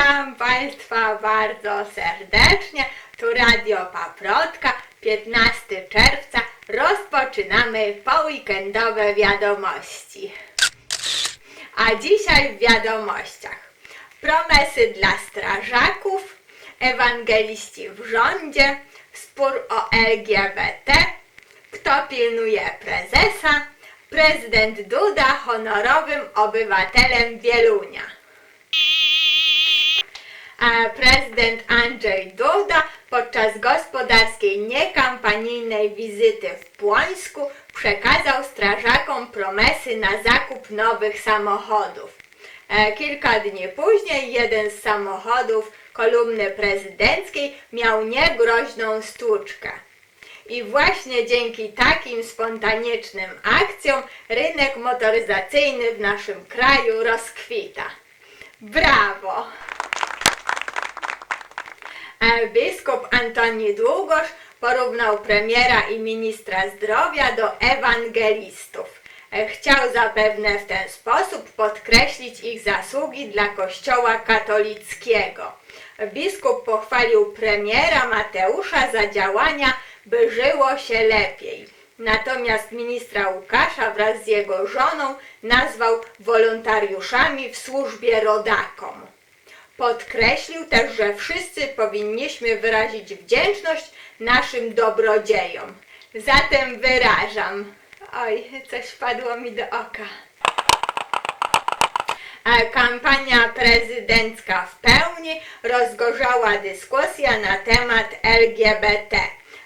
Witam Państwa bardzo serdecznie. Tu Radio Paprotka, 15 czerwca. Rozpoczynamy poweekendowe wiadomości. A dzisiaj w wiadomościach. Promesy dla strażaków, ewangeliści w rządzie, spór o LGBT, kto pilnuje prezesa, prezydent Duda honorowym obywatelem Wielunia. Prezydent Andrzej Duda podczas gospodarskiej niekampanijnej wizyty w Płońsku przekazał strażakom promesy na zakup nowych samochodów. E, Kilka dni później jeden z samochodów kolumny prezydenckiej miał niegroźną stłuczkę. I właśnie dzięki takim spontanicznym akcjom rynek motoryzacyjny w naszym kraju rozkwita. Brawo! E, Biskup Antoni Długosz porównał premiera i ministra zdrowia do ewangelistów. E, Chciał zapewne w ten sposób podkreślić ich zasługi dla Kościoła katolickiego. Biskup pochwalił premiera Mateusza za działania, by żyło się lepiej. Natomiast ministra Łukasza wraz z jego żoną nazwał wolontariuszami w służbie rodakom. Podkreślił też, że wszyscy powinniśmy wyrazić wdzięczność naszym dobrodziejom. Zatem wyrażam. Oj, coś wpadło mi do oka. Kampania prezydencka w pełni rozgorzała dyskusja na temat LGBT.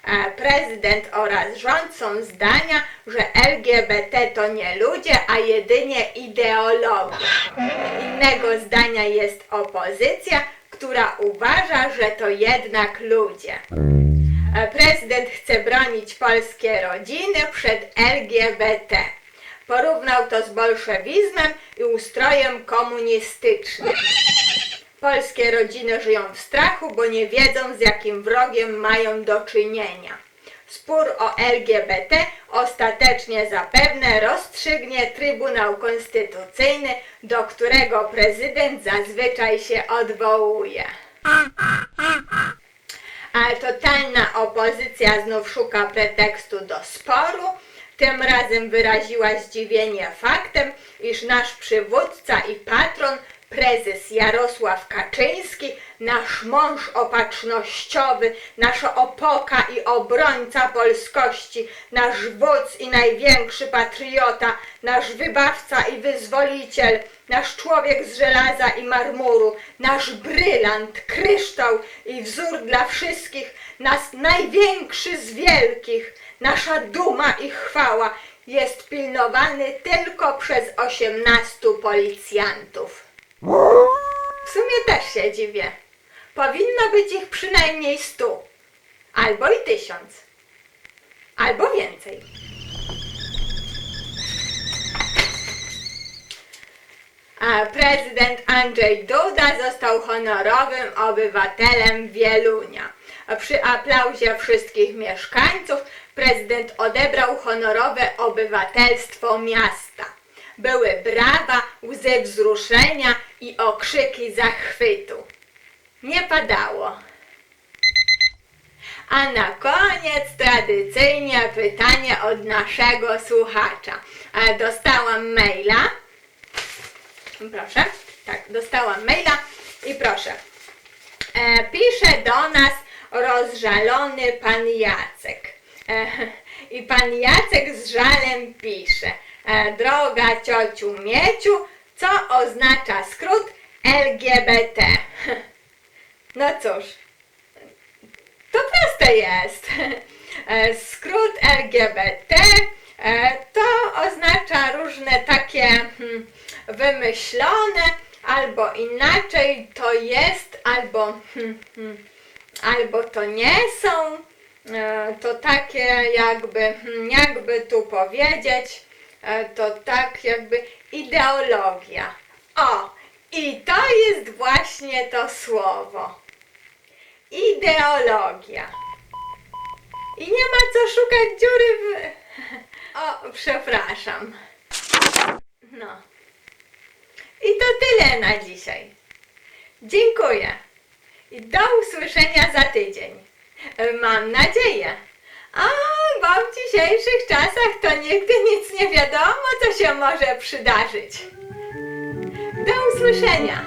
A Prezydent oraz rząd są zdania, że LGBT to nie ludzie, a jedynie ideologia. Innego zdania jest opozycja, która uważa, że to jednak ludzie. E, Prezydent chce bronić polskie rodziny przed LGBT. Porównał to z bolszewizmem i ustrojem komunistycznym. Polskie rodziny żyją w strachu, bo nie wiedzą z jakim wrogiem mają do czynienia. Spór o LGBT ostatecznie zapewne rozstrzygnie Trybunał Konstytucyjny, do którego prezydent zazwyczaj się odwołuje. A totalna opozycja znów szuka pretekstu do sporu. Tym razem wyraziła zdziwienie faktem, iż nasz przywódca i patron, prezes Jarosław Kaczyński, nasz mąż opatrznościowy, nasza opoka i obrońca polskości, nasz wódz i największy patriota, nasz wybawca i wyzwoliciel, nasz człowiek z żelaza i marmuru, nasz brylant, kryształ i wzór dla wszystkich, nas największy z wielkich, nasza duma i chwała jest pilnowany tylko przez osiemnastu policjantów. W sumie też się dziwię. Powinno być ich przynajmniej stu, albo i tysiąc, albo więcej. A prezydent Andrzej Duda został honorowym obywatelem Wielunia. Przy aplauzie wszystkich mieszkańców prezydent odebrał honorowe obywatelstwo miasta. Były brawa, łzy wzruszenia i okrzyki zachwytu. Nie padało. A na koniec tradycyjnie pytanie od naszego słuchacza. E, Dostałam maila. Proszę. Tak, dostałam maila i proszę. E, pisze do nas rozżalony pan Jacek. E, I pan Jacek z żalem pisze. E, droga ciociu Mieciu, co oznacza skrót LGBT? No cóż, to proste jest. E, Skrót LGBT e, to oznacza różne takie hmm, wymyślone, albo inaczej to jest, albo, hmm, hmm, albo to nie są. E, To takie jakby, hmm, jakby tu powiedzieć, e, to tak jakby ideologia. O, i to jest właśnie to słowo. Ideologia. I nie ma co szukać dziury w... O, przepraszam. No. I to tyle na dzisiaj. Dziękuję. I do usłyszenia za tydzień. Mam nadzieję. A, bo w dzisiejszych czasach to nigdy nic nie wiadomo, co się może przydarzyć. Do usłyszenia.